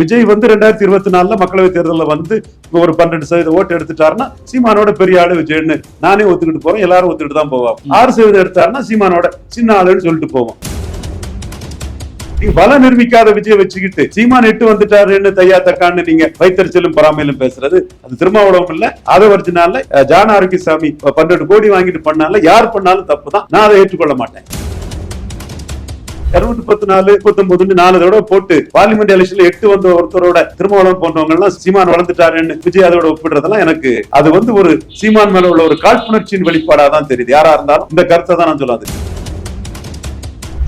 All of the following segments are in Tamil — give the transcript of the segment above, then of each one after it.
விஜய் வந்து ரெண்டாயிரத்தி இருபத்தி நாலுல மக்களவை தேர்தலில் வந்து ஒரு பன்னெண்டு சதவீத ஓட்டு எடுத்துட்டாருன்னா சீமானோட பெரிய ஆளு விஜய்னு நானே ஒத்துக்கிட்டு போறேன் எல்லாரும் ஒத்துக்கிட்டு தான் போவோம் ஆறு சதவீதம் எடுத்தாருன்னா சீமானோட சின்ன ஆளுன்னு சொல்லிட்டு போவோம். நீங்க பலம் நிரூபிக்காத விஜய் வச்சுக்கிட்டு சீமான் எட்டு வந்துட்டாருன்னு தையா தக்கான்னு நீங்க வைத்தறிச்சலும் பராமையிலும் பேசுறது அது திருமாவளவம் இல்ல அதை ஒரிஜினால ஜான ஆரோக்கியசாமி பன்னெண்டு கோடி வாங்கிட்டு பண்ணால யார் பண்ணாலும் தப்பு தான் நான் அதை ஏற்றுக்கொள்ள மாட்டேன். இருநூத்தி பத்து நாலு முப்பத்தொன்பதுன்னு நாலு தடவை போட்டு பார்லிமெண்ட் எலெக்ஷன்ல எட்டு வந்த ஒருத்தரோட திருமாவளவன் போன்றவங்க எல்லாம் சீமான் வளர்ந்துட்டாருன்னு விஜய் அதோட ஒப்பிடுறதெல்லாம் எனக்கு அது வந்து ஒரு சீமான் மேல உள்ள ஒரு காழ்ப்புணர்ச்சியின் வெளிப்பாடா தான் தெரியுது. யாரா இருந்தாலும் இந்த கருத்தை தான் நான் சொல்லாது.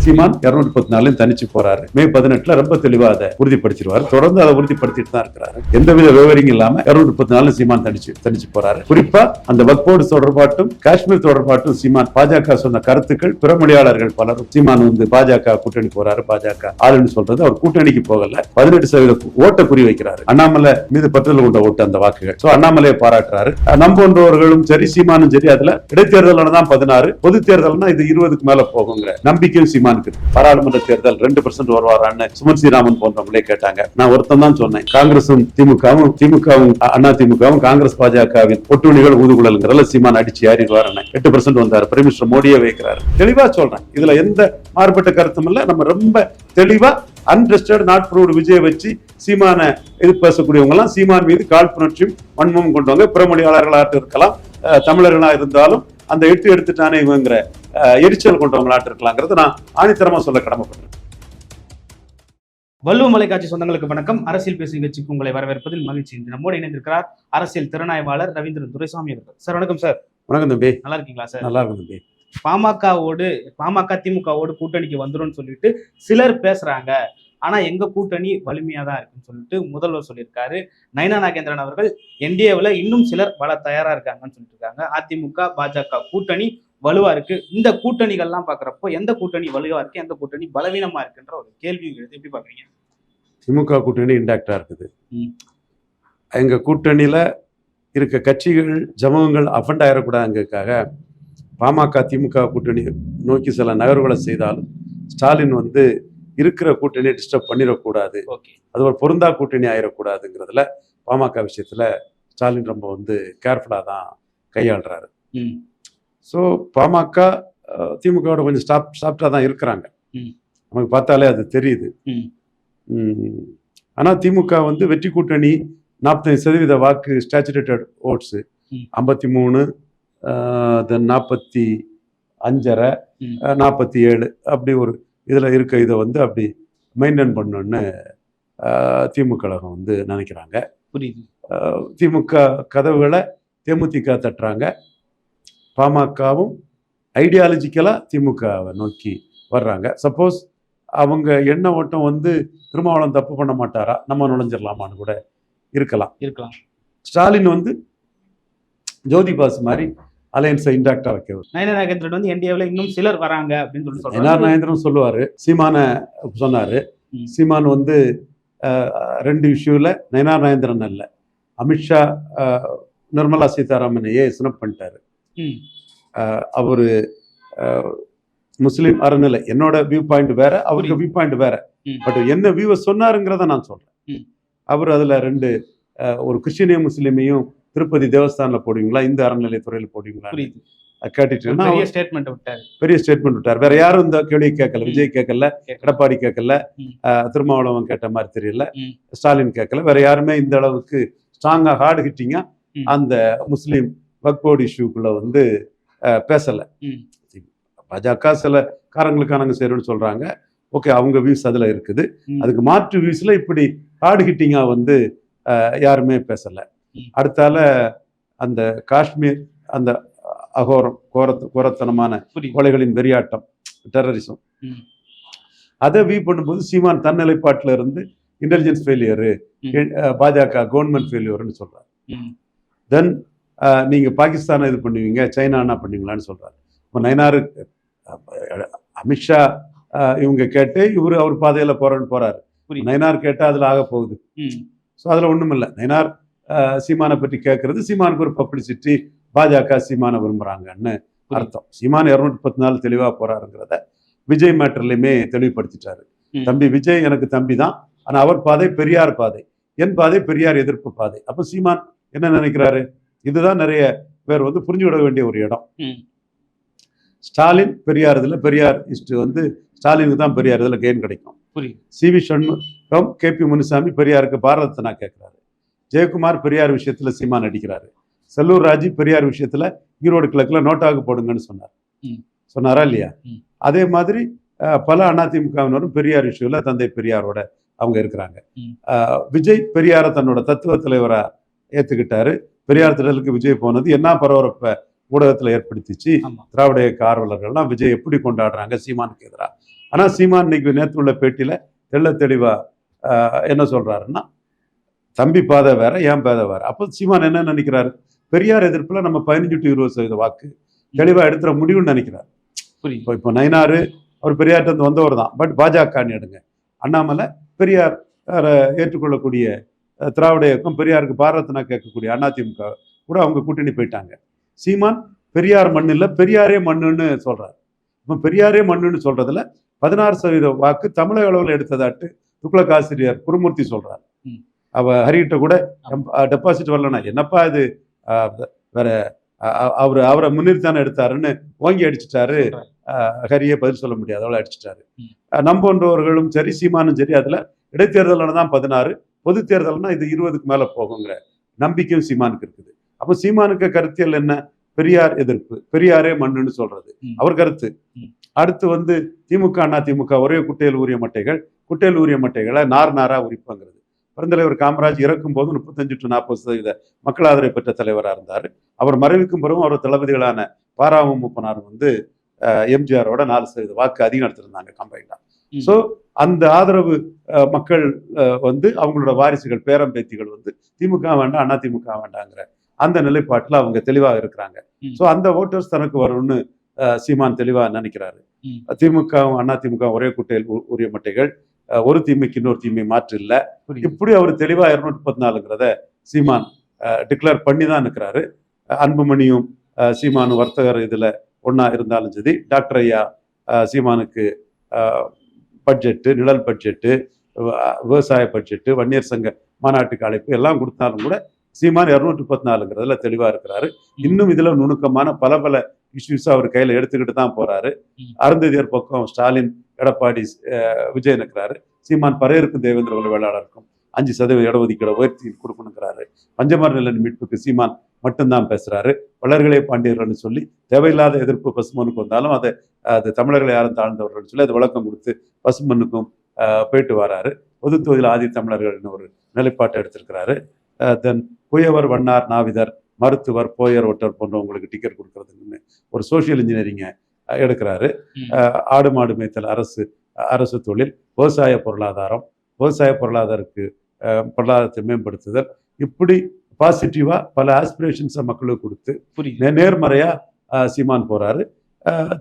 சீமான் இருநூத்தி பத்து நாளையும் தனிச்சு போறாரு. மே பதினெட்டுல ரொம்ப தெளிவா அதை உறுதிப்படுத்திடுவார். தொடர்ந்து அதை உறுதிப்படுத்திட்டு தான் இருக்கிறாரு. எந்தவித விவரிங் இல்லாம இருநூத்தி பத்து நாள் சீமான் தனிச்சு தனிச்சு போறாரு. குறிப்பா அந்த வக்போர்டு தொடர்பாட்டும் காஷ்மீர் தொடர்பாட்டும் சீமான் பாஜக சொன்ன கருத்துக்கள் பிற மொழியாளர்கள் பலரும் சீமான் வந்து பாஜக கூட்டணி போறாரு பாஜக ஆளுன்னு சொல்றது அவர் கூட்டணிக்கு போகல. பதினெட்டு சதவீத ஓட்டை குறி வைக்கிறாரு. அண்ணாமலை மீது பற்றல் கொண்ட ஓட்டு அந்த வாக்குகள். சோ அண்ணாமலையை பாராட்டுறாரு. நம்புன்றவர்களும் சரி சீமானும் சரி அதுல இடைத்தேர்தல் தான் பதினாறு பொது தேர்தல்னா இது இருபதுக்கு மேல போகுங்கிற நம்பிக்கையும் சீமான் சீமானுக்கு பாராளுமன்ற தேர்தல் ரெண்டு பர்சன்ட் வருவாரான்னு சுமன் ஸ்ரீராமன் போன்றவங்களே கேட்டாங்க. நான் ஒருத்தன் தான் சொன்னேன். காங்கிரசும் திமுகவும் திமுகவும் அண்ணா திமுகவும் காங்கிரஸ் பாஜகவின் ஒட்டுணிகள் ஊதுகுழல்ங்கிறல சீமான் அடிச்சு ஏறிடுவாருன்னு. எட்டு பர்சன்ட் வந்தார். பிரைம் மினிஸ்டர் மோடியே வைக்கிறாரு. தெளிவா சொல்றேன். இதுல எந்த மாறுபட்ட கருத்தும் இல்ல. நம்ம ரொம்ப தெளிவா அன்ட்ரஸ்டட் நாட் ப்ரூவ்டு விஜய் வச்சு சீமான இது பேசக்கூடியவங்க எல்லாம் சீமான் மீது காழ்ப்புணர்ச்சியும் வன்மமும் கொண்டவங்க பிறமொழியாளர்களாக இருக்கலாம். அஹ் தமிழர்களா இருந்தாலும் அந்த எட்டு எடுத்துட்டானே இவங்கிற எரிச்சல் கொண்டவங்களாட்டு இருக்கலாங்கிறது நான் ஆணித்தரமா சொல்ல கடமைப்பட்டேன் வள்ளுவ மலைக்காட்சி சொந்தங்களுக்கு வணக்கம். அரசியல் பேசும் நிகழ்ச்சிக்கு உங்களை வரவேற்பதில் மகிழ்ச்சி. இன்று நம்மோடு இணைந்திருக்கிறார் அரசியல் திறனாய்வாளர் ரவீந்திரன் துரைசாமி அவர்கள். சார் வணக்கம் சார். வணக்கம் தம்பி. நல்லா இருக்கீங்களா சார்? நல்லா இருக்கும் தம்பி. பாமகவோடு பாமக திமுகவோடு கூட்டணிக்கு வந்துரும்னு சொல்லிட்டு சிலர் பேசுறாங்க. ஆனா எங்க கூட்டணி வலிமையா தான் இருக்குன்னு சொல்லிட்டு முதல்வர் சொல்லியிருக்காரு. நயனா நாகேந்திரன் அவர்கள் என்டிஏவில் இன்னும் சிலர் வள தயாரா இருக்காங்கன்னு சொல்லிட்டு இருக்காங்க அதிமுக பாஜக கூட்டணி வலுவா இருக்கு. இந்த கூட்டணிகள்லாம் பாக்குறப்போ எந்த கூட்டணி வலுவா இருக்கு எந்த கூட்டணி பலவீனமா இருக்குன்ற ஒரு கேள்வி எழுது எப்படி பாக்குறீங்க? திமுக கூட்டணி இன்டாக்டா இருக்குது. ம். எங்க கூட்டணியில இருக்க கட்சிகள் ஜமகங்கள் அஃபண்ட் ஆயிடக்கூடாதுங்கிறதுக்காக பாமக திமுக கூட்டணி நோக்கி சில நகர்வுகளை செய்தாலும் ஸ்டாலின் வந்து இருக்கிற கூட்டணியை டிஸ்டர்ப் பண்ணிடக்கூடாது அது ஒரு பொருந்தா கூட்டணி ஆயிடக்கூடாதுங்கிறதுல பாமக விஷயத்துல ஸ்டாலின் ரொம்ப வந்து கேர்ஃபுல்லாக தான் கையாளுறாரு ஸோ பாமக திமுகவோட கொஞ்சம் ஸ்டாப் ஸ்டாப்டாக தான் இருக்கிறாங்க. நமக்கு பார்த்தாலே அது தெரியுது ம். ம். ஆனா திமுக வந்து வெற்றி கூட்டணி நாற்பத்தஞ்சு சதவீத வாக்கு ஸ்டாச்சுரேட்டட் ஓட்ஸு. ஐம்பத்தி மூணு தென் நாற்பத்தி அஞ்சரை. நாற்பத்தி ஏழு அப்படி ஒரு இதில் இருக்க இதை வந்து அப்படி மெயின்டைன் பண்ணணுன்னு அஹ், திமுக கழகம் வந்து நினைக்கிறாங்க. புரியுது. திமுக கதவுகளை தேமுதிக தட்டுறாங்க. பாமகவும் ஐடியாலஜிக்கலாக திமுகவை நோக்கி வர்றாங்க. சப்போஸ் அவங்க எண்ண ஓட்டம் வந்து திருமாவளம் தப்பு பண்ண மாட்டாரா? நம்ம நுழைஞ்சிடலாமான்னு கூட இருக்கலாம். இருக்கலாம். ஸ்டாலின் வந்து ஜோதி பாஸ் மாதிரி அலையன்ஸை இன்டாக்டாக வைக்க நயன நாகேந்திரன் வந்து என்டிஏவில் இன்னும் சிலர் வராங்க அப்படின்னு சொல்லி என்ஆர் சொல்றாங்க நாயந்திரன் சொல்லுவாரு. சீமான சொன்னாரு. சீமான் வந்து ரெண்டு இஷ்யூல நயனார் நாயந்திரன் அல்ல. அமித்ஷா நிர்மலா சீதாராமனையே சினப் பண்ணிட்டாரு. அவரு முஸ்லிம் அறநிலை. என்னோட வியூ பாயிண்ட் வேற அவருக்கு வியூ பாயிண்ட் வேற. பட் என்ன வியூவை சொன்னாருங்கிறத நான் சொல்றேன். அவர் அதுல ரெண்டு ஒரு கிறிஸ்டினையும் முஸ்லீமையும் திருப்பதி தேவஸ்தான்ல போடுவீங்களா இந்த அறநிலையத்துறையில போடுவீங்களா புரியுது ஒரு கேட்டுட்டு பெரிய ஸ்டேட்மெண்ட் விட்டாரு பெரிய ஸ்டேட்மெண்ட் விட்டார் வேற யாரும் இந்த கேள்வியை கேட்கல விஜய் கேட்கல. எடப்பாடி கேட்கல திருமாவளவன் கேட்ட மாதிரி தெரியல. ஸ்டாலின் கேட்கல வேற யாருமே இந்த அளவுக்கு ஸ்ட்ராங்கா ஹார்டு ஹிட்டிங்கா ம். அந்த முஸ்லீம் வக்போர்டு இஷ்யூக்குள்ள வந்து பேசல. பாஜக சில காரங்களுக்காக நாங்க செய்யறோம்னு சொல்றாங்க ஓகே அவங்க வியூஸ் அதுல இருக்குது. அதுக்கு மாற்று வியூஸ்ல இப்படி ஹார்டு ஹிட்டிங்கா வந்து யாருமே பேசல. அடுத்தால அந்த காஷ்மீர் அந்த அகோரம் கோரத் கோரத்தனமான கொலைகளின் வெறியாட்டம் டெரரிசம். அதை வியூ பண்ணும்போது சீமான் தன் நிலைப்பாட்டில் இருந்து இன்டெலிஜென்ஸ் ஃபெயிலியரு. பாஜக கவர்மெண்ட் ஃபெயிலியர்னு சொல்றாரு. தென் நீங்க பாகிஸ்தானை இது பண்ணுவீங்க சைனா என்ன பண்ணுவீங்களான்னு சொல்றாரு இப்போ நயனாரு அஹ், அமித்ஷா இவங்க கேட்டு இவரு அவர் பாதையில போறேன்னு போறாரு. நயனார் கேட்டா அதுல ஆக போகுது. ஸோ அதுல ஒண்ணும் இல்லை நயனார் சீமானை பற்றி கேட்கறது சீமானுக்கு ஒரு பப்ளிசிட்டி பாஜக சீமானை விரும்புறாங்கன்னு புரியுது. அர்த்தம். சீமான் இருநூற்றி பத்து நாள் தெளிவா போறாருங்கிறத விஜய் மேட்டர்லயுமே தெளிவுபடுத்திட்டாரு. தம்பி விஜய் எனக்கு தம்பி தான். ஆனா அவர் பாதை பெரியார் பாதை. என் பாதை பெரியார் எதிர்ப்பு பாதை. அப்ப சீமான் என்ன நினைக்கிறாரு? இதுதான் நிறைய பேர் வந்து புரிஞ்சுவிட வேண்டிய ஒரு இடம். ஸ்டாலின் பெரியார் இதுல பெரியார் இஸ்ட் வந்து ஸ்டாலினுக்கு தான் பெரியார் இதுல கெயின் கிடைக்கும். C V Shanmugam K P Munusamy பெரியாருக்கு பாரதத்தை நான் கேட்கிறாரு ஜெயக்குமார் பெரியார் விஷயத்துல சீமான் அடிக்கிறாரு செல்லூர் ராஜு பெரியார் விஷயத்துல ஈரோடு கிழக்குல நோட்டாக போடுங்கன்னு சொன்னார். சொன்னாரா இல்லையா. அதே மாதிரி பல அதிமுகவினரும் பெரியார் விஷயம்ல தந்தை பெரியாரோட அவங்க இருக்கிறாங்க. விஜய் பெரியாரை தன்னோட தத்துவ தலைவரா ஏத்துக்கிட்டாரு. பெரியார் திடலுக்கு விஜய் போனது என்ன பரபரப்ப ஊடகத்துல ஏற்படுத்திச்சு? திராவிட இயக்க ஆர்வலர்கள்லாம் விஜய் எப்படி கொண்டாடுறாங்க சீமானுக்கு எதிராக ஆனா சீமான் இன்னைக்கு நேற்று உள்ள பேட்டியில தெள்ள தெளிவா ஆஹ், என்ன சொல்றாருன்னா தம்பி பாதை வேற ஏன் பாதை வேற அப்போ சீமான் என்ன நினைக்கிறாரு? பெரியார் எதிர்ப்புல நம்ம பதினஞ்சு டு இருபது சதவீத வாக்கு. தெளிவா எடுத்துற முடியும்னு நினைக்கிறார். இப்போ இப்போ நயினாரு அவர் பெரியார்ட்ட இருந்து வந்தவர் தான். பட் பாஜகன்னு எடுங்க. அண்ணாமலை பெரியார் ஏற்றுக்கொள்ளக்கூடிய திராவிட இயக்கம் பெரியாருக்கு பாரத்னா கேட்கக்கூடிய அதிமுக கூட அவங்க கூட்டணி போயிட்டாங்க. சீமான் பெரியார் மண் இல்ல பெரியாரே மண்ணுன்னு சொல்றாரு. இப்போ பெரியாரே மண்ணுன்னு சொல்றதுல பதினாறு சதவீத வாக்கு தமிழக அளவில் எடுத்ததாட்டு துக்ளக் ஆசிரியர் குருமூர்த்தி சொல்றாரு. ம். அவ ஹரிகிட்ட கூட டெபாசிட் வரலனா என்னப்பா இது? வேற அவரு அவரை முன்னிறுத்தானே எடுத்தாருன்னு ஓங்கி அடிச்சிட்டாரு. ஹரியே பதில் சொல்ல முடியாது. அவ்வளோ அடிச்சிட்டாரு. நம்போன்றவர்களும் சரி சீமானும் சரி அதுல இடைத்தேர்தல் தான் பதினாறு பொது தேர்தல்னா இது இருபதுக்கு மேல போகுங்கிற நம்பிக்கையும் சீமானுக்கு இருக்குது. அப்போ சீமானுக்கு கருத்தியல் என்ன? பெரியார் எதிர்ப்பு. பெரியாரே மண்ணுன்னு சொல்றது. அவர் கருத்து. அடுத்து வந்து திமுக அண்ணா திமுக ஒரே குட்டையில் ஊறிய மட்டைகள். குட்டையில் ஊறிய மட்டைகளை நார் நாரா உரிப்பாங்கிறது. பெருந்தலைவர் காமராஜ் இறக்கும் போது முப்பத்தஞ்சு டு நாற்பது சதவீத மக்கள் ஆதரவை பெற்ற தலைவராக இருந்தார் அவர் மறைவுக்கும் பிறகும் அவர் தளபதிகளான பாராம மூப்பனார் வந்து எம்ஜிஆரோட நாலு சதவீத வாக்கு அதிகம் எடுத்திருந்தாங்க கம்பைண்டா ம். ஸோ அந்த ஆதரவு மக்கள் வந்து அவங்களோட வாரிசுகள் பேரம் பேத்திகள் வந்து திமுக வேண்டாம் அண்ணா திமுக வேண்டாங்கிற அந்த நிலைப்பாட்டில் அவங்க தெளிவாக இருக்கிறாங்க. ஸோ அந்த ஓட்டர்ஸ் தனக்கு வரும்னு சீமான் தெளிவாக நினைக்கிறாரு. திமுகவும் அண்ணா திமுக ஒரே குட்டையில் உரிய மட்டைகள் ஒரு தீமைக்கு இன்னொரு தீமை மாற்று இல்லை. இப்படி அவர் தெளிவா இருநூற்றி முப்பத்தி நாலுங்கிறத சீமான் டிக்ளேர் பண்ணி தான் இருக்கிறாரு. அன்புமணியும் சீமானும் வர்த்தகர் இதுல ஒண்ணா இருந்தாலும் சரி டாக்டர் ஐயா சீமானுக்கு பட்ஜெட்டு நிழல் பட்ஜெட்டு விவசாய பட்ஜெட்டு வன்னியர் சங்க மாநாட்டுக்கு அழைப்பு எல்லாம் கொடுத்தாலும் கூட சீமான் இருநூற்றி முப்பத்தி நாலுங்கிறதுல தெளிவா இருக்கிறாரு. இன்னும் இதுல நுணுக்கமான பல பல இஷ்யூஸ் அவர் கையில எடுத்துக்கிட்டு தான் போறாரு. அருந்ததியர் பக்கம் ஸ்டாலின் எடப்பாடி அஹ், இருக்கிறாரு சீமான் பறையருக்கும் தேவேந்திர வேளாளருக்கும் அஞ்சு சதவீத இடஒதுக்கீடு உயர்த்தி கொடுக்கணுங்கிறாரு. பஞ்சமர் நிலன் மீட்புக்கு சீமான் மட்டும்தான் பேசுறாரு. வளர்களே பாண்டியர்கள்னு சொல்லி தேவையில்லாத எதிர்ப்பு பசுமனுக்கு வந்தாலும் அதை அது தமிழர்களை யாரும் தாழ்ந்தவர்கள்னு சொல்லி அதை விளக்கம் கொடுத்து பசுமனுக்கும் போயிட்டு வராரு. பொது தொகுதியில் ஆதி தமிழர்கள்னு ஒரு நிலைப்பாட்டை எடுத்திருக்கிறாரு. தென் குயவர் வண்ணார் நாவிதர் மருத்துவர் போயர் ஒட்டர் போன்றவங்களுக்கு டிக்கெட் கொடுக்குறதுன்னு ஒரு சோஷியல் இன்ஜினியரிங்கை எடுக்கிறாரு. ஆடு மாடு மேய்த்தல் அரசு அரசு தொழில் விவசாய பொருளாதாரம் விவசாய பொருளாதாரத்துக்கு பொருளாதாரத்தை மேம்படுத்துதல். இப்படி பாசிட்டிவா பல ஆஸ்பிரேஷன்ஸை மக்களுக்கு கொடுத்து புரியுது. நே- நேர்மறையா ஆஹ், சீமான் போறாரு.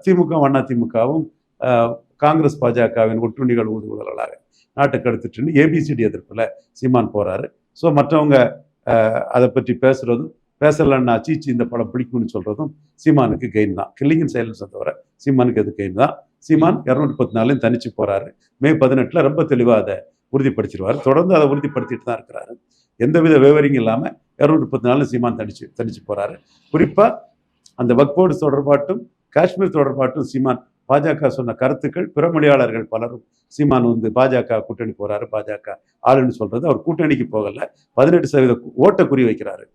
திமுக அண்ணா திமுகவும் காங்கிரஸ் பாஜகவின் ஒட்டுண்ணிகள் ஊதுகுழலாக நாட்டுக்கு எடுத்துட்டு ஏபிசிடி எதிர்ப்புல சீமான் போறாரு. ஸோ மற்றவங்க அதை பற்றி பேசுறதும் பேசலன்னா சீச்சி இந்த படம் பிடிக்கும்னு சொல்கிறதும் சீமானுக்கு கெயின் தான். கில்லிங்கின் சைலன்ஸை தவிர சீமானுக்கு அது கெயின் தான்? சீமான் இரநூத்தி பத்து நாளையும் தனிச்சு போகிறாரு மே பதினெட்டில் ரொம்ப தெளிவாக அதை உறுதிப்படுத்திடுவார். தொடர்ந்து அதை உறுதிப்படுத்திட்டு தான் இருக்கிறாரு. எந்தவித விவரிங் இல்லாமல் இரநூத்தி முப்பத்தி நாலு சீமான் தனிச்சு தனிச்சு போகிறாரு குறிப்பாக அந்த வக்போர்டு தொடர்பாட்டும் காஷ்மீர் தொடர்பாட்டும் சீமான் பாஜக சொன்ன கருத்துக்கள் பிற மொழியாளர்கள் பலரும் சீமான் வந்து பாஜக கூட்டணி போகிறாரு பாஜக ஆளுன்னு சொல்கிறது அவர் கூட்டணிக்கு போகலை. பதினெட்டு சதவீத ஓட்டை குறி வைக்கிறாரு.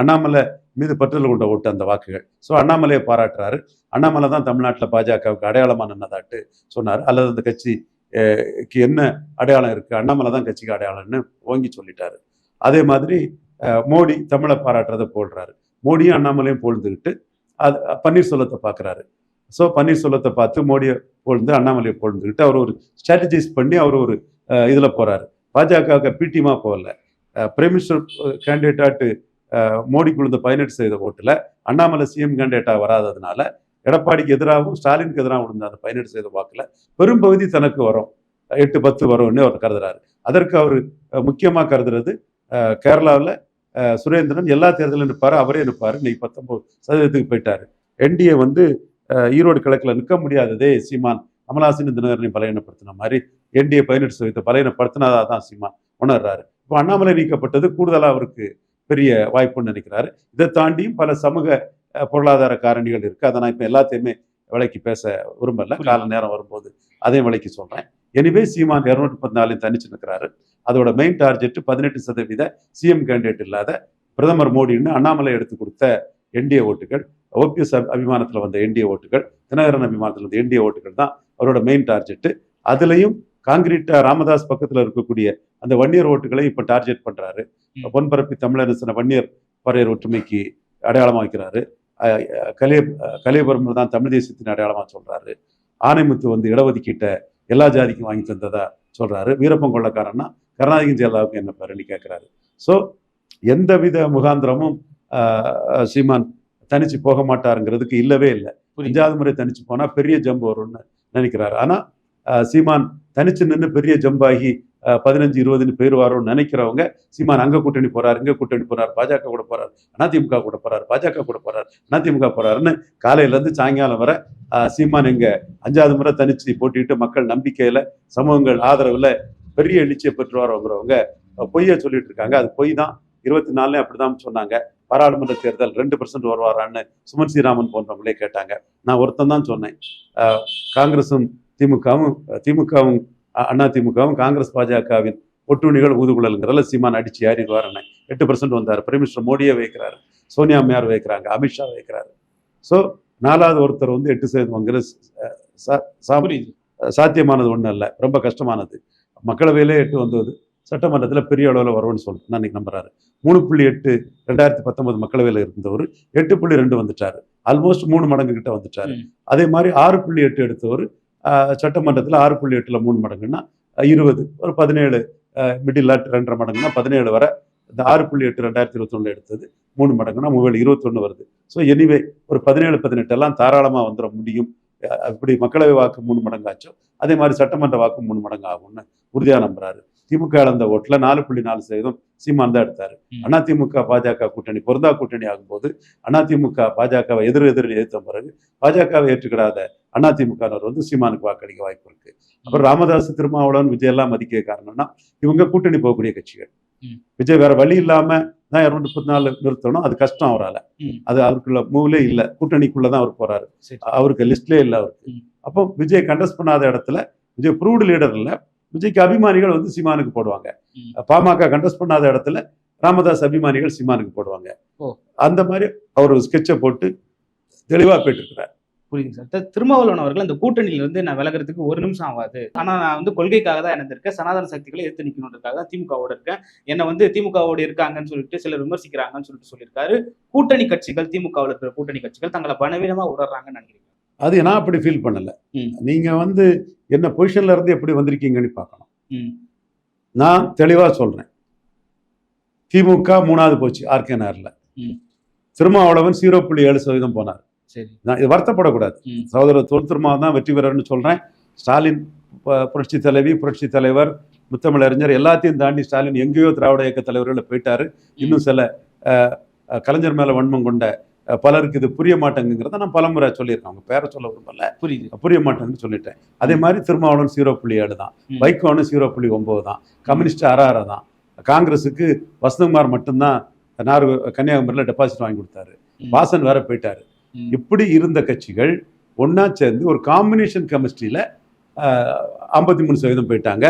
அண்ணாமலை மீது பற்றல் கொண்ட ஓட்டு அந்த வாக்குகள். ஸோ அண்ணாமலையை பாராட்டுறாரு. அண்ணாமலை தான் தமிழ்நாட்டில் பாஜகவுக்கு அடையாளமாக நின்னதாட்டு சொன்னார். அல்லது அந்த கட்சி என்ன அடையாளம் இருக்கு? அண்ணாமலை தான் கட்சிக்கு அடையாளம்னு ஓங்கி சொல்லிட்டாரு. அதே மாதிரி மோடி தமிழை பாராட்டுறதை போடுறாரு. மோடியும் அண்ணாமலையும் பொழுதுகிட்டு அது பன்னீர்செல்வத்தை பார்க்குறாரு ஸோ பன்னீர்செல்வத்தை பார்த்து மோடியை பொழுது அண்ணாமலையை பொழுதுகிட்டு அவர் ஒரு ஸ்ட்ராட்டஜைஸ் பண்ணி அவர் ஒரு இதில் போறாரு. பாஜகவுக்கு பிடிமா போகல. பிரைம் மினிஸ்டர் கேண்டிடேட்டாட்டு மோடி குழுந்த பதினெட்டு சதவீத ஓட்டில் அண்ணாமலை சிஎம் கேண்டேட்டாக வராததுனால எடப்பாடிக்கு எதிராகவும் ஸ்டாலினுக்கு எதிராகவும் இருந்த அந்த பதினெட்டு சதவீத வாக்கில் பெரும்பகுதி தனக்கு வரும். எட்டு பத்து வரும்னு அவர் கருதுறாரு. அதற்கு அவர் முக்கியமாக கருதுறது கேரளாவில் சுரேந்திரன் எல்லா தேர்தலும் நிற்பார் அவரே நிற்பார். இன்னைக்கு பத்தொம்போது சதவீதத்துக்கு போயிட்டாரு. என்டிஏ வந்து ஈரோடு கிழக்கில் நிற்க முடியாததே சீமான். கமலாசின் தினகரனை பலவீனப்படுத்தின மாதிரி என்டிஏ பதினெட்டு சதவீதத்தை பலவீனப்படுத்தினதா தான் சீமான் உணர்றாரு. இப்போ அண்ணாமலை நீக்கப்பட்டது கூடுதலாக அவருக்கு பெரிய வாய்ப்புன்னு நினைக்கிறாரு. இதை தாண்டியும் பல சமூக பொருளாதார காரணிகள் இருக்கு. அதை நான் இப்போ எல்லாத்தையுமே விலைக்கு பேச விரும்பல. கால நேரம் வரும்போது அதையும் விலைக்கு சொல்றேன். எனிவே சீமான் இருநூற்றி பதினாலையும் தனிச்சு நிற்கிறாரு அதோட மெயின் டார்கெட் பதினெட்டு சதவீத சிஎம் கேண்டிடேட் இல்லாத பிரதமர் மோடின்னு அண்ணாமலை எடுத்து கொடுத்த என்டிஏ ஓட்டுகள் ஓபிஎஸ் அபிமானத்தில் வந்த என்டிஏ ஓட்டுகள் தினகரன் அபிமானத்தில் வந்த என்டிஏ ஓட்டுகள் தான் அவரோட மெயின் டார்கெட் அதுலயும் காங்கிரீட்டா ராமதாஸ் பக்கத்துல இருக்கக்கூடிய அந்த வன்னியர் ஓட்டுகளை இப்ப டார்கெட் பண்றாரு. பொன்பரப்பி தமிழரசன வன்னியர் பறையர் ஒற்றுமைக்கு அடையாளமா வைக்கிறாரு. அஹ் கலியபுரம் தான் தமிழ் தேசியத்தின் அடையாளமா சொல்றாரு. ஆனைமுத்து வந்து இடஒதுக்கீட்ட எல்லா ஜாதிக்கும் வாங்கி தந்ததா சொல்றாரு. வீரப்பன் கொள்ளக்காரன்னா கருணாநிதி ஜெயலலிதாவுக்கு என்ன பாருன்னு கேட்கிறாரு ஸோ எந்தவித முகாந்திரமும் ஆஹ், சீமான் தனிச்சு போக மாட்டாருங்கிறதுக்கு இல்லவே இல்லை. அஞ்சாவது முறை தனிச்சு போனா பெரிய ஜம்ப் வரும்னு நினைக்கிறாரு. ஆனா ஆஹ், சீமான் தனிச்சு நின்று பெரிய ஜம்பாகி பதினஞ்சு இருபதுன்னு போயிருவாரோன்னு நினைக்கிறவங்க சீமான் அங்கே கூட்டணி போறார் இங்கே கூட்டணி போறாரு பாஜக கூட போறாரு அதிமுக கூட போறாரு பாஜக கூட போறாரு அதிமுக போறாருன்னு காலையிலேருந்து சாயங்காலம் வரை சீமான் இங்கே அஞ்சாவது முறை தனிச்சு போட்டிட்டு மக்கள் நம்பிக்கையில் சமூகங்கள் ஆதரவில் பெரிய எழுச்சியை பெற்றுவாரோங்கிறவங்க பொய்யை சொல்லிட்டு இருக்காங்க. அது பொய் தான். இருபத்தி நாலுல அப்படிதான் சொன்னாங்க. பாராளுமன்ற தேர்தல் ரெண்டு பர்சன்ட் வருவாரான்னு சுமன் ஸ்ரீராமன் போன்றவங்களே கேட்டாங்க. நான் ஒருத்தன் தான் சொன்னேன். காங்கிரஸும் திமுகவும் திமுகவும் அண்ணா திமுகவும் காங்கிரஸ் பாஜகவின் ஒட்டுணிகள் ஊதுகுழலுங்கிறதுல சீமான் அடிச்சு ஏறிடுவாருன்னு எட்டு பர்சன்ட் வந்தார். பிரைம் மினிஸ்டர் மோடியே வைக்கிறாரு. சோனியா அம்மையார் வைக்கிறாங்க. அமித்ஷா வைக்கிறாரு. ஸோ நாலாவது ஒருத்தர் வந்து எட்டு சதவீதம் வாங்குறது சாத்தியமானது ஒன்றும் இல்லை. ரொம்ப கஷ்டமானது. மக்களவையிலே எட்டு வந்தது. சட்டமன்றத்தில் பெரிய அளவில் வரும்னு சொல்லிட்டு நான் நம்புறாரு. மூணு புள்ளி எட்டு ரெண்டாயிரத்தி பத்தொன்பது மக்களவையில் இருந்தவர் எட்டு புள்ளி ரெண்டு வந்துட்டாரு. ஆல்மோஸ்ட் மூணு மடங்கு கிட்ட வந்துட்டாரு. அதே மாதிரி ஆறு புள்ளி எட்டு எடுத்தவர் சட்டமன்றத்தில் ஆறு புள்ளி எட்டில் மூணு மடங்குன்னா இருபது. ஒரு பதினேழு மிடில் ரெண்டரை மடங்குன்னா பதினேழு வரை இந்த ஆறு புள்ளி எட்டு ரெண்டாயிரத்தி இருபத்தொன்னு எடுத்தது. மூணு மடங்குனா மூவேழு இருபத்தொன்று வருது. ஸோ எனிவே ஒரு பதினேழு பதினெட்டு எல்லாம் தாராளமாக வந்துட முடியும். அப்படி மக்களவை வாக்கு மூணு மடங்காச்சோ அதே மாதிரி சட்டமன்ற வாக்கு மூணு மடங்கு ஆகும்னு உறுதியாக நம்புறாரு. திமுக இழந்த ஓட்டுல நாலு புள்ளி நாலு சதவீதம் சீமான் தான் எடுத்தாரு. அதிமுக பாஜக கூட்டணி பொருந்தா கூட்டணி ஆகும்போது அதிமுக பாஜகவை எதிர் எதிர் எதிர்த்த பிறகு பாஜகவை ஏற்றுக்கிடாத அதிமுகவினர் வந்து சீமானுக்கு வாக்களிக்க வாய்ப்பு இருக்கு. அப்புறம் ராமதாஸ் திருமாவளவன் விஜய் எல்லாம் மதிக்க காரணம்னா இவங்க கூட்டணி போகக்கூடிய கட்சிகள். விஜய் வேற வழி இல்லாம தான் இருநூத்தி முப்பத்தி நாலு நிறுத்தணும். அது கஷ்டம் அவரால. அது அவருக்குள்ள மூவ்லே இல்ல. கூட்டணிக்குள்ளதான் அவர் போறாரு. அவருக்கு லிஸ்ட்லேயே இல்லை அவருக்கு. அப்போ விஜய் கண்டஸ்ட் பண்ணாத இடத்துல விஜய் ப்ரூவ்டு லீடர் இல்ல விஜய்க்கு அபிமானிகள் வந்து சீமானுக்கு போடுவாங்க. பாமக கண்டஸ்ட் பண்ணாத இடத்துல ராமதாஸ் அபிமானிகள் சீமானுக்கு போடுவாங்க. அந்த மாதிரி அவர் ஒரு ஸ்கெட்சை போட்டு தெளிவா போயிட்டு இருக்கிறார் புரியுது சார். திருமாவளவன் அவர்கள் அந்த கூட்டணியில இருந்து நான் விலகிறதுக்கு ஒரு நிமிஷம் ஆகாது. ஆனா நான் வந்து கொள்கைக்காக தான் இணைந்திருக்கேன். சனாதன சக்திகளை எதிர்த்து நிக்கணுன்றதுக்காக தான் திமுகவோட இருக்கேன். என்னை வந்து திமுகவோடு இருக்காங்கன்னு சொல்லிட்டு சிலர் விமர்சிக்கிறாங்கன்னு சொல்லிட்டு சொல்லியிருக்காரு. கூட்டணி கட்சிகள் திமுகவில் இருக்கிற கூட்டணி கட்சிகள் தங்களை பலவீனமா உணர்றாங்கன்னு நினைக்கிறீங்க. அது நான் அப்படி ஃபீல் பண்ணல. ம். நீங்க வந்து என்ன பொசிஷன்ல இருந்து எப்படி வந்திருக்கீங்கன்னு பார்க்கணும். நான் தெளிவா சொல்றேன். திமுக மூணாவது போச்சு ஆர்கேனார்ல ம். திருமாவளவன் ஜீரோ புள்ளி ஏழு சதவீதம் போனார். சரி. நான் இது வருத்தப்படக்கூடாது. சகோதரர் தொல் திருமாவன் தான் வெற்றி பெறன்னு சொல்றேன். ஸ்டாலின் புரட்சி தலைவி புரட்சி தலைவர் முத்தமிழறிஞர் எல்லாத்தையும் தாண்டி ஸ்டாலின் எங்கேயோ திராவிட இயக்க தலைவர்கள் போயிட்டாரு. இன்னும் சில கலைஞர் மேல வன்மம் கொண்ட பலருக்கு இது புரிய மாட்டேங்குங்கிறத நான் பலமுறை சொல்லியிருக்கேன். அவங்க பேரை சொல்ல விரும்பல. புரியுது. புரிய மாட்டேங்குன்னு சொல்லிட்டேன். அதே மாதிரி திருமாவளவன் ஜீரோ புள்ளி ஏழு தான். வைகோனும் ஜீரோ புள்ளி ஒன்பது தான். கம்யூனிஸ்ட் அரை தான். காங்கிரஸுக்கு வசந்தகுமார் மட்டும்தான் நார் கன்னியாகுமரியில் டெபாசிட் வாங்கி கொடுத்தாரு. வாசன் வேற போயிட்டாரு. இப்படி இருந்த கட்சிகள் ஒண்ணா சேர்ந்து ஒரு காம்பினேஷன் கெமிஸ்ட்ரியில் ஐம்பத்தி மூணு சதவீதம் போயிட்டாங்க.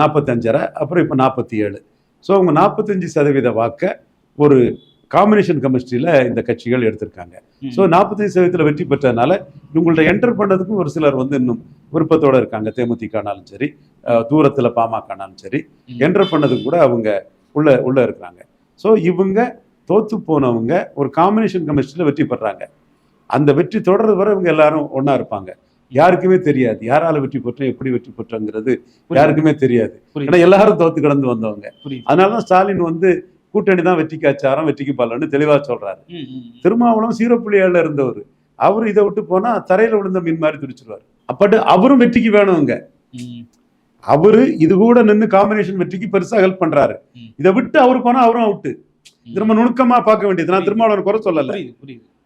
நாற்பத்தஞ்சரை அப்புறம் இப்போ நாற்பத்தி ஏழு. ஸோ அவங்க நாற்பத்தஞ்சு சதவீத வாக்கை ஒரு காம்பினேஷன் கெமிஸ்ட்ரியில் இந்த கட்சிகள் எடுத்திருக்காங்க. ஸோ நாற்பத்தஞ்சு சதவீதத்தில் வெற்றி பெற்றதுனால இவங்கள்ட்ட என்டர் பண்ணதுக்கும் ஒரு சிலர் வந்து இன்னும் விருப்பத்தோட இருக்காங்க. தேமுதிகனாலும் சரி தூரத்தில் பாமகனாலும் சரி. என்டர் பண்ணதுக்கு கூட அவங்க உள்ள உள்ள இருக்கிறாங்க. ஸோ இவங்க தோத்து போனவங்க ஒரு காம்பினேஷன் கெமிஸ்ட்ரியில் வெற்றி பெறாங்க. அந்த வெற்றி தொடர்றது வரை இவங்க எல்லாரும் ஒண்ணா இருப்பாங்க. யாருக்குமே தெரியாது. யாரால வெற்றி பெற்றோம் எப்படி வெற்றி பெற்றோங்கிறது யாருக்குமே தெரியாது. ஏன்னா எல்லாரும் தோத்து கடந்து வந்தவங்க. அதனாலதான் ஸ்டாலின் வந்து கூட்டணி தான் வெற்றிக்கு அச்சாரம் வெற்றிக்கு பலன்னு தெளிவா சொல்றாரு. ம், ம், ம். திருமாவளவன் சீரோ புள்ளி ஏழுல இருந்தவர். அவர் இதை விட்டு போனா தரையில விழுந்த மீன் மாதிரி துடிச்சிருவாரு. அப்பட்டு அவரும் வெற்றிக்கு வேணுங்க. அவரு இது கூட நின்று காம்பினேஷன் வெற்றிக்கு பெருசா ஹெல்ப் பண்றாரு. இதை விட்டு அவர் போனா அவரும் அவுட்டு திரும்ப நுணுக்கமா பார்க்க வேண்டியது. நான் திருமாவளவன் குறை சொல்லல.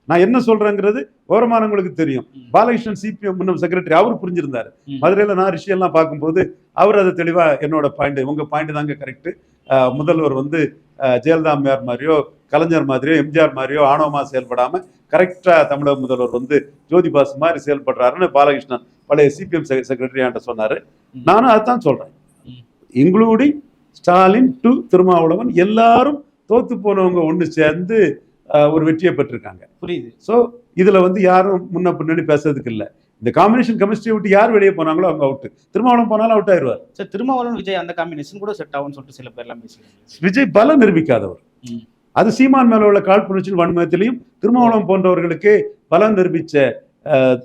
நான் என்ன சொல்றேங்கிறது ஓரமானவங்களுக்கு தெரியும். பாலகிருஷ்ணன் சிபிஎம் முன்னும் செக்ரட்டரி அவர் புரிஞ்சிருந்தாரு. மதுரையில நான் ரிஷியெல்லாம் பார்க்கும்போது அவர் அதை தெளிவா என்னோட பாயிண்ட் உங்க பாயிண்ட் தாங்க கரெக்ட் முதல்வர் வந்து ஜெயலலிதா அம்மையார் மாதிரியோ கலைஞர் மாதிரியோ எம்ஜிஆர் மாதிரியோ ஆணவமா செயல்படாம கரெக்டா தமிழக முதல்வர் வந்து ஜோதி பாசு மாதிரி செயல்படுறாருன்னு பாலகிருஷ்ணன் பழைய சிபிஎம் செக்ரட்டரி என்கிட்ட சொன்னாரு. நானும் அதான் சொல்றேன். ம். இன்க்ளூடிங் ஸ்டாலின் டு திருமாவளவன் எல்லாரும் தோத்து போனவங்க ஒண்ணு சேர்ந்து ஒரு வெற்றியை பெற்றிருக்காங்க. புரியுது. ஸோ இதுல வந்து யாரும் முன்ன பின்னாடி பேசுறதுக்கு இல்ல. இந்த காம்பினேஷன் கெமிஸ்ட்ரி விட்டு யார் வெளியே போனாங்களோ அவங்க அவுட் திருமாவளவன் போனாலும் அவுட் ஆயிடுவார். சார் திருமாவளவன் விஜய் அந்த காம்பினேஷன் கூட செட் ஆகும்னு சொல்லிட்டு சில பேர்லாம் பேசுறாங்க விஜய் பல நிரூபிக்காதவர். அது சீமான் மேல உள்ள காழ்ப்புணர்ச்சியில் வன்மத்திலையும் திருமாவளவன் போன்றவர்களுக்கு பலம் அஹ்,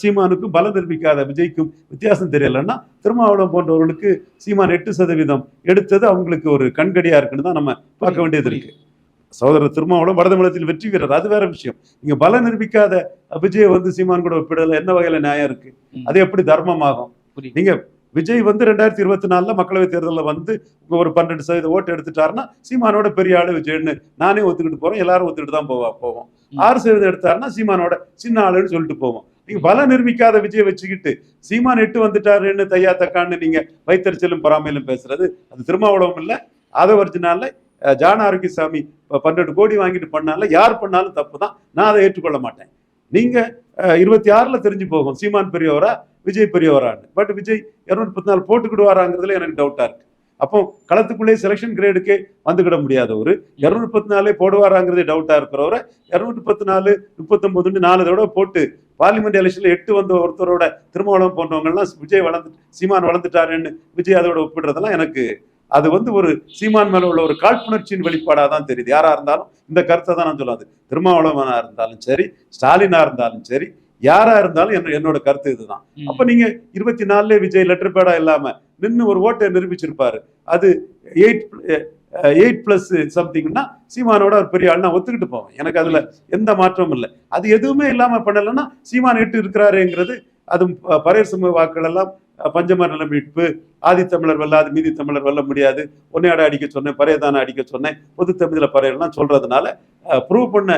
சீமானுக்கும் பலம் நிரூபிக்காத விஜய்க்கும் வித்தியாசம் தெரியலன்னா திருமாவளவன் போன்றவர்களுக்கு சீமான் எட்டு சதவீதம் எடுத்தது அவங்களுக்கு ஒரு கண்கடியா இருக்குன்னு தான் நம்ம பார்க்க வேண்டியது இருக்கு. சகோதரர் திருமாவளவன் வடதமிழத்தில் வெற்றி வீரர் அது வேற விஷயம். நீங்க பலம் நிரூபிக்காத விஜயை வந்து சீமான் கூட ஒப்பிடல. என்ன வகையில நியாயம் இருக்கு. அது எப்படி தர்மமாகும்? நீங்க விஜய் வந்து ரெண்டாயிரத்தி இருபத்தி நாலுல மக்களவைத் தேர்தலில் வந்து ஒரு பன்னெண்டு சதவீத ஓட்டு எடுத்துட்டாருன்னா சீமானோட பெரிய ஆளு விஜய்னு நானே ஒத்துக்கிட்டு போறேன் எல்லாரும் ஒத்துக்கிட்டு தான் போவா போவோம். ஆறு சதவீதம் எடுத்தாருன்னா சீமானோட சின்ன ஆளுன்னு சொல்லிட்டு போவோம். நீங்க பல நிரூபிக்காத விஜய் வச்சுக்கிட்டு சீமான் எட்டு வந்துட்டாருன்னு தையா தக்கான்னு நீங்க வைத்தறிச்சலும் பொறாமையிலும் பேசுறது. அது திருமாவளவம் இல்ல. அதை ஒரிஜினால ஜான ஆரோக்கியசாமி பன்னெண்டு கோடி வாங்கிட்டு பண்ணால யார் பண்ணாலும் தப்பு தான் நான் அதை ஏற்றுக்கொள்ள மாட்டேன். நீங்க இருபத்தி ஆறுல தெரிஞ்சு போகும். சீமான் பெரியவரா விஜய் பெரியவரான்னு. பட் விஜய் இருநூத்தி பத்து நாள் போட்டுக்கிடுவாராங்கிறதுல எனக்கு டவுட்டா இருக்கு. அப்போ களத்துக்குள்ளே செலெக்ஷன் கிரேடுக்கே வந்துக்கிட முடியாதவர். இரநூத்தி பத்து நாலே போடுவாராங்கிறதே டவுட்டாக இருக்கிறவரை இரநூத்தி பத்து நாலு முப்பத்தொம்பதுன்னு நாலு தடவை போட்டு பார்லிமெண்ட் எலெக்ஷனில் எட்டு வந்த ஒருத்தரோட திருமணம் போன்றவங்கெல்லாம் விஜய் வளர்ந்து சீமான் வளர்ந்துட்டாருன்னு விஜய் அதோட ஒப்பிடுறதெல்லாம் எனக்கு அது வந்து ஒரு சீமான் மேல உள்ள ஒரு காழ்ப்புணர்ச்சியின் வெளிப்பாடாக தான் தெரியுது. யாரா இருந்தாலும் இந்த கருத்தை தான் நான் சொல்லாது திருமாவளவனா இருந்தாலும் சரி ஸ்டாலினா இருந்தாலும் சரி யாரா இருந்தாலும் என்ன- என்னோட கருத்து இதுதான். அப்ப நீங்க இருபத்தி நாலுல விஜய் லெட்டர் பேடா இல்லாம நின்னு ஒரு ஓட்டை நிரூபிச்சிருப்பாரு. அது எயிட் எயிட் பிளஸ் சம்திங்னா சீமானோட ஒரு பெரிய ஆள் நான் ஒத்துக்கிட்டு போவேன். எனக்கு அதுல எந்த மாற்றமும் இல்லை. அது எதுவுமே இல்லாம பண்ணலைன்னா சீமான் எட்டு இருக்கிறாருங்கிறது அதுவும் பறையர் சமூக வாக்கள் எல்லாம் அஹ், பஞ்சமர் நில மீட்பு ஆதி தமிழர் வெல்லாது மீதி தமிழர் வெல்ல முடியாது ஒன்னையாட அடிக்க சொன்னேன் பறையதான அடிக்க சொன்னேன் பொது தமிழில் பறையெல்லாம் சொல்றதுனால ப்ரூவ் பண்ண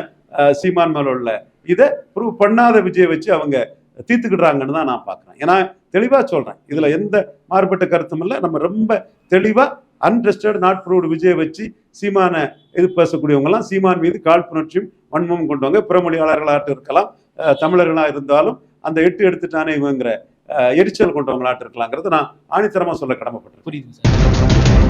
சீமான் மேல உள்ள இதை ப்ரூவ் பண்ணாத விஜயை வச்சு அவங்க தீர்த்துக்கிடுறாங்கன்னு தான் நான் பார்க்குறேன். ஏன்னா தெளிவாக சொல்கிறேன் இதில் எந்த மாறுபட்ட கருத்தும் இல்லை. நம்ம ரொம்ப தெளிவாக அன்ட்ரஸ்டட் நாட் ப்ரூவ்டு விஜயை வச்சு சீமானை இது பேசக்கூடியவங்கலாம் சீமான் மீது காழ்ப்புணர்ச்சியும் வன்மமும் கொண்டவங்க பிறமொழியாளர்களாட்டு இருக்கலாம் தமிழர்களாக இருந்தாலும் அந்த எட்டு எடுத்துட்டானே இவங்கிற எரிச்சல் கொண்டவங்களாட்டு இருக்கலாங்கிறது நான் ஆணித்தரமா சொல்ல கடமைப்பட்டேன் புரியுது சார்.